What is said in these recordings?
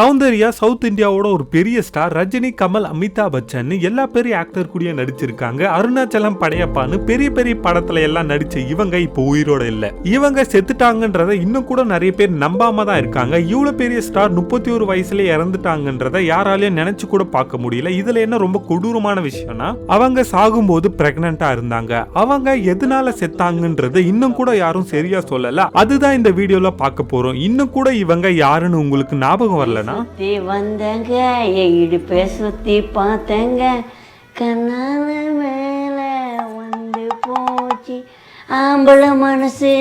Soundarya south இந்தியாவோட ஒரு பெரிய ஸ்டார் ரஜினி கமல் அமிதாப் பச்சன் எல்லா பெரிய ஆக்டர் கூடயும் நடிச்சிருக்காங்க. அருணாச்சலம் படையப்பான்னு பெரிய பெரிய படத்துல எல்லாம் நடிச்ச இவங்க இப்போ உயிரோட இல்ல. இவங்க செத்துட்டாங்கன்றத இன்னும் கூட நிறைய பேர் நம்பாம தான் இருக்காங்க. இவ்வளவு பெரிய ஸ்டார் முப்பத்தி ஒரு வயசுல இறந்துட்டாங்கன்றத யாராலையும் நினைச்சு கூட பார்க்க முடியல. இதுல என்ன ரொம்ப கொடூரமான விஷயம்னா அவங்க சாகும்போது பிரெக்னண்டா இருந்தாங்க. அவங்க எதனால செத்தாங்கன்றது இன்னும் கூட யாரும் சரியா சொல்லல. அதுதான் இந்த வீடியோல பார்க்க போறோம். இன்னும் கூட இவங்க யாருன்னு உங்களுக்கு ஞாபகம் வரலனா சுத்தி வந்தங்க என் இடுப்பை சுத்தி பார்த்தங்க. கண்ணால மேல வந்து போச்சு. ஆம்பளை மனசு.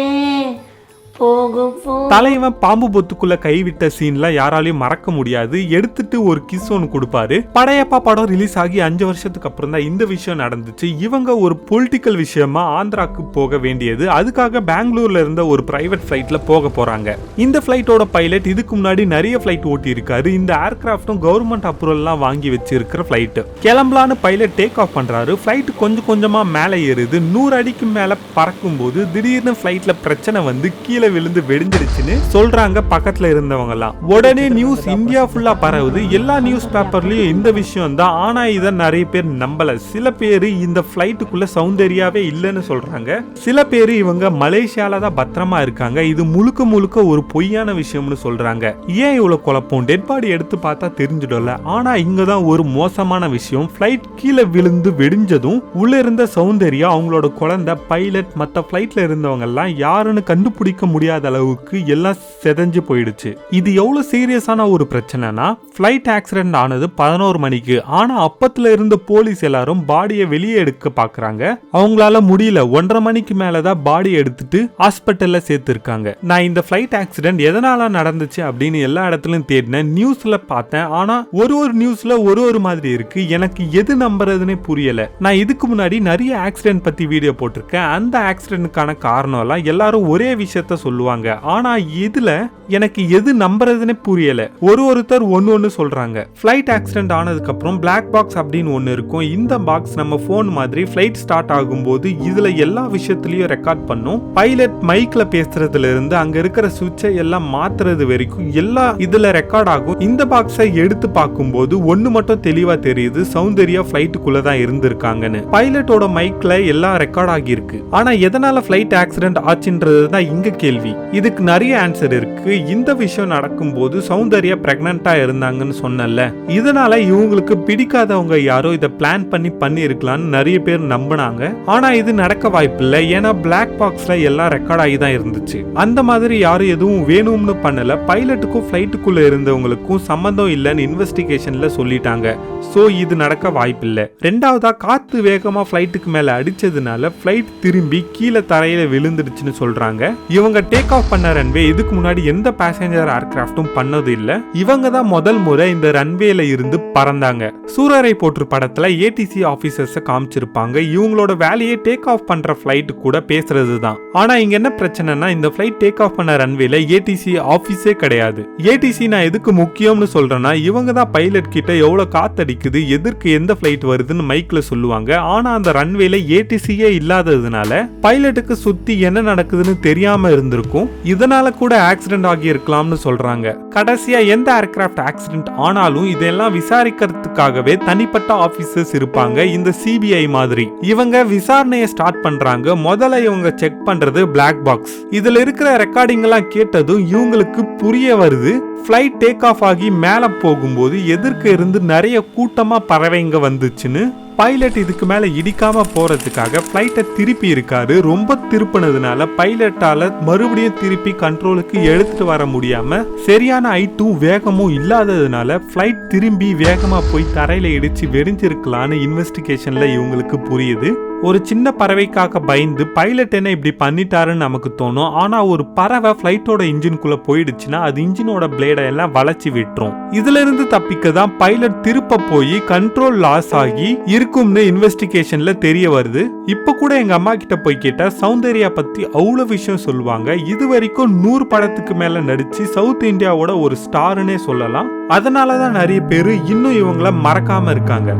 தலைவன் பாம்பு பொத்துக்குள்ள கைவிட்ட சீன்ல யாராலையும் மறக்க முடியாது. எடுத்துட்டு ஒரு கிஸ் ஒன்று கொடுப்பாரு. படையப்பா படம் ரிலீஸ் ஆகி அஞ்சு வருஷத்துக்கு அப்புறம் தான் இந்த விஷயம் நடந்துச்சு. இவங்க ஒரு பொலிட்டிக்கல் விஷயமா ஆந்திராக்கு போக வேண்டியது. அதுக்காக பெங்களூர்ல இருந்த ஒரு பிரைவேட் ஃபிளைட்ல போக போறாங்க. இந்த ஃபிளைட்டோட பைலட் இதுக்கு முன்னாடி நிறைய ஃபிளைட் ஓட்டி இருக்காரு இந்த ஏர்கிராஃப்டும் கவர்மெண்ட் அப்ரூவல்லாம் வாங்கி வச்சிருக்கிற ஃபிளைட் கிளம்பலான்னு பைலட் டேக் ஆஃப் பண்றாரு. ஃபிளைட் கொஞ்சம் கொஞ்சமா மேலே ஏறுது. நூறு அடிக்கு மேல பறக்கும் போது திடீர்னு ஃபிளைட்ல பிரச்சனை வந்து கீழே விழுந்து வெடிஞ்சிருச்சுன்னு சொல்றாங்க பக்கத்துல இருந்தவங்க எல்லாம் உடனே நியூஸ் இந்தியா ஃபுல்லா பரவுது. எல்லா நியூஸ் பேப்பர்லயும் இந்த விஷயம் தான் ஆனா இதை நிறைய பேர் நம்பல. சில பேர் இந்த ஃபிளைட்டுக்குள்ள சௌந்தர்யாவே இல்லைன்னு சொல்றாங்க. சில பேர் இவங்க மலேசியால தான் பத்திரமா இருக்காங்க. இது முழுக்க முழுக்க ஒரு பொய்யான விஷயம்னு சொல்றாங்க. ஏன் இவ்வளவு குழப்பம்? டெட் பாடி எடுத்து பார்த்தா தெரிஞ்சிடல ஆனா இங்க தான் ஒரு மோசமான விஷயம். ஃபிளைட் கீழே விழுந்து வெடிஞ்சதும் உள்ள இருந்த சௌந்தர்யா அவங்களோட குழந்தை பைலட் மற்ற ஃபிளைட்ல இருந்தவங்க எல்லாம் யாருன்னு கண்டுபிடிக்க முடியும் முடியாத அளவுக்கு எல்லாம் செதஞ்சு போயிடுச்சு. இது எவ்வளவு சீரியஸான ஒரு பிரச்சனைனா ஃபிளைட் ஆக்சிடென்ட் ஆனது பதினோரு மணிக்கு. ஆனா அப்பத்துல இருந்த போலீஸ் எல்லாரும் பாடியை வெளியே எடுக்க பாக்குறாங்க. அவங்களால முடியல. ஒன்றரை மணிக்கு மேலதான் பாடி எடுத்துட்டு ஹாஸ்பிட்டல்ல சேர்த்திருக்காங்க. நான் இந்த பிளைட் ஆக்சிடென்ட் எதனால நடந்துச்சு அப்படின்னு எல்லா இடத்துலயும் தேடினேன் நியூஸ்ல பார்த்தேன். ஆனா ஒரு ஒரு நியூஸ்ல ஒரு ஒரு மாதிரி இருக்கு. எனக்கு எது நம்புறதுன்னே புரியல. நான் இதுக்கு முன்னாடி நிறைய ஆக்சிடென்ட் பத்தி வீடியோ போட்டிருக்கேன். அந்த ஆக்சிடென்ட்க்கான காரணம் எல்லாம் எல்லாரும் ஒரே விஷயத்த சொல்லுவாங்க. ஆனா இதுல எனக்கு எது நம்புறதுனே புரியல. ஒரு ஒருத்தர் ஒன்னு ஒன்னு சொல்றாங்க. ஃபிளைட் ஆக்சிடென்ட் ஆனதுக்கு அப்புறம் பிளாக் பாக்ஸ் அப்படின்னு ஒன்னு இருக்கும். இந்த பாக்ஸ் நம்ம போன் மாதிரி ஃபிளைட் ஸ்டார்ட் ஆகும்போது இதுல எல்லா விஷயத்திலயும் ரெக்கார்ட் பண்ணும். பைலட் மைக்ல பேசுறதுல இருந்து அங்க இருக்கிற சுவிட்சை எல்லாம் மாத்துறது வரைக்கும் எல்லா இதுல ரெக்கார்ட் ஆகும். இந்த பாக்ஸை எடுத்து பார்க்கும்போது ஒன்னு மட்டும் தெளிவா தெரியுது. சௌந்தர்யா ஃபிளைட்டுக்குள்ள தான் இருந்திருக்காங்கன்னு. பைலட்டோட மைக்ல எல்லாம் ரெக்கார்ட் ஆகியிருக்கு. ஆனா எதனால ஃபிளைட் ஆக்சிடென்ட் ஆச்சுன்றது தான் இங்க கேள்வி. இதுக்கு நிறைய ஆன்சர் இருக்கு. இந்த விஷயம் நடக்கும்போது சௌந்தர்யா பிரெக்னண்டா இருந்தாங்கன்னு சொன்னல இதனால இவங்களுக்கு பிடிக்காதவங்க யாரோ இதை பிளான் பண்ணி பண்ணி இருக்கலாம்னு நிறைய பேர் நம்பினாங்க. ஆனா இது நடக்க வாய்ப்பில்லை ஏன்னா பிளாக் பாக்ஸ்ல எல்லாம் ரெக்கார்ட் ஆகி தான் இருந்துச்சு. அந்த மாதிரி யாரும் எதுவும் வேணும்னு பண்ணல. பைலட்டுக்கும் ஃபிளைட்டுக்குள்ள இருந்தவங்களுக்கும் சம்பந்தம் இல்லைன்னு இன்வெஸ்டிகேஷன்ல சொல்லிட்டாங்க. சோ இது நடக்க வாய்ப்பில்லை ரெண்டாவதா காத்து வேகமா ஃபிளைட்டுக்கு மேல அடிச்சதுனால ஃபிளைட் திரும்பி கீழே தரையில விழுந்துடுச்சுன்னு சொல்றாங்க. இவங்க டேக் ஆஃப் பண்ண ரன்வே இதுக்கு முன்னாடி எந்த பேசஞ்சர் ஏர்கிராஃப்டும் பண்ணது இல்ல. இவங்க தான் முதல் முறை இந்த ரன்வேல இருந்து பறந்தாங்க. சூரரை போற்று படத்துல ஏடிசி ஆபீசர்ஸ் காமிச்சிருப்பாங்க. இவங்களோட வேலையை டேக் ஆஃப் பண்ற ஃபிளைட் கூட பேசுறது தான் ஆனா இங்க என்ன பிரச்சனைனா இந்த ஃபிளைட் டேக் ஆஃப் பண்ண ரன்வேல ஏடிசி ஆபீஸே கிடையாது. ஏடிசி நான் எதுக்கு முக்கியம்னு சொல்றேன்னா இவங்க தான் பைலட் கிட்ட எவ்வளவு காத்தடிக்குது எதற்கு எந்த ஃபிளைட் வருதுன்னு மைக்ல சொல்லுவாங்க. ஆனா அந்த ரன்வேல ஏடிசியே இல்லாததுனால பைலட்டுக்கு சுத்தி என்ன நடக்குதுன்னு தெரியாம இருந்திருக்கும். இதனால கூட ஆக்சிடென்ட் ஆகி இருக்கலாம்னு சொல்றாங்க. கடைசியா எந்த ஏர்கிராஃப்ட் ஆக்சிடென்ட் ஆனாலும் இதெல்லாம் விசாரிக்கிறதுக்காகவே தனிப்பட்ட ஆபீசர்ஸ் இருப்பாங்க. இந்த சிபிஐ மாதிரி. இவங்க விசாரணையை ஸ்டார்ட் பண்றாங்க. முதல்ல இவங்க செக் பண்றது பிளாக் பாக்ஸ் இதுல இருக்கிற ரெக்கார்டிங் எல்லாம் கேட்டதும் இவங்களுக்கு புரிய வருது. ஃப்ளைட் டேக் ஆஃப் ஆகி மேலே போகும்போது எதிர்க்க இருந்து நிறைய கூட்டமாக பறவைங்க வந்துச்சுன்னு. பைலட் இதுக்கு மேலே இடிக்காம போறதுக்காக ஃப்ளைட்டை திருப்பி இருக்காரு. ரொம்ப திருப்பினதுனால பைலட்டால மறுபடியும் திருப்பி கண்ட்ரோலுக்கு எடுத்துட்டு வர முடியாம சரியான ஐட்டும் வேகமும் இல்லாததுனால ஃப்ளைட் திரும்பி வேகமா போய் தரையில இடிச்சு வெடிஞ்சிருக்கலான்னு இன்வெஸ்டிகேஷன்ல இவங்களுக்கு புரியுது. ஒரு சின்ன பறவைக்காக பயந்து பைலட் என்ன இப்படி பண்ணிட்டாருன்னு நமக்கு தோணும். ஆனா ஒரு பறவை ஃப்ளைட்டோட இன்ஜின்குள்ள போயிடுச்சுன்னா அது இன்ஜினோட பிளேடை எல்லாம் வளைச்சி விட்டுரும். இதுல இருந்து தப்பிக்க தான் பைலட் திருப்ப போய் கண்ட்ரோல் லாஸ் ஆகி இருக்கும்னு இன்வெஸ்டிகேஷன்ல தெரிய வருது. இப்ப கூட எங்க அம்மா கிட்ட போய் கேட்டா சௌந்தர்யா பத்தி அவ்வளவு விஷயம் சொல்லுவாங்க. இது வரைக்கும் நூறு படத்துக்கு மேல நடிச்சு சவுத் இந்தியாவோட ஒரு ஸ்டாருன்னே சொல்லலாம். அதனாலதான் நிறைய பேர் இன்னும் இவங்கள மறக்காம இருக்காங்க.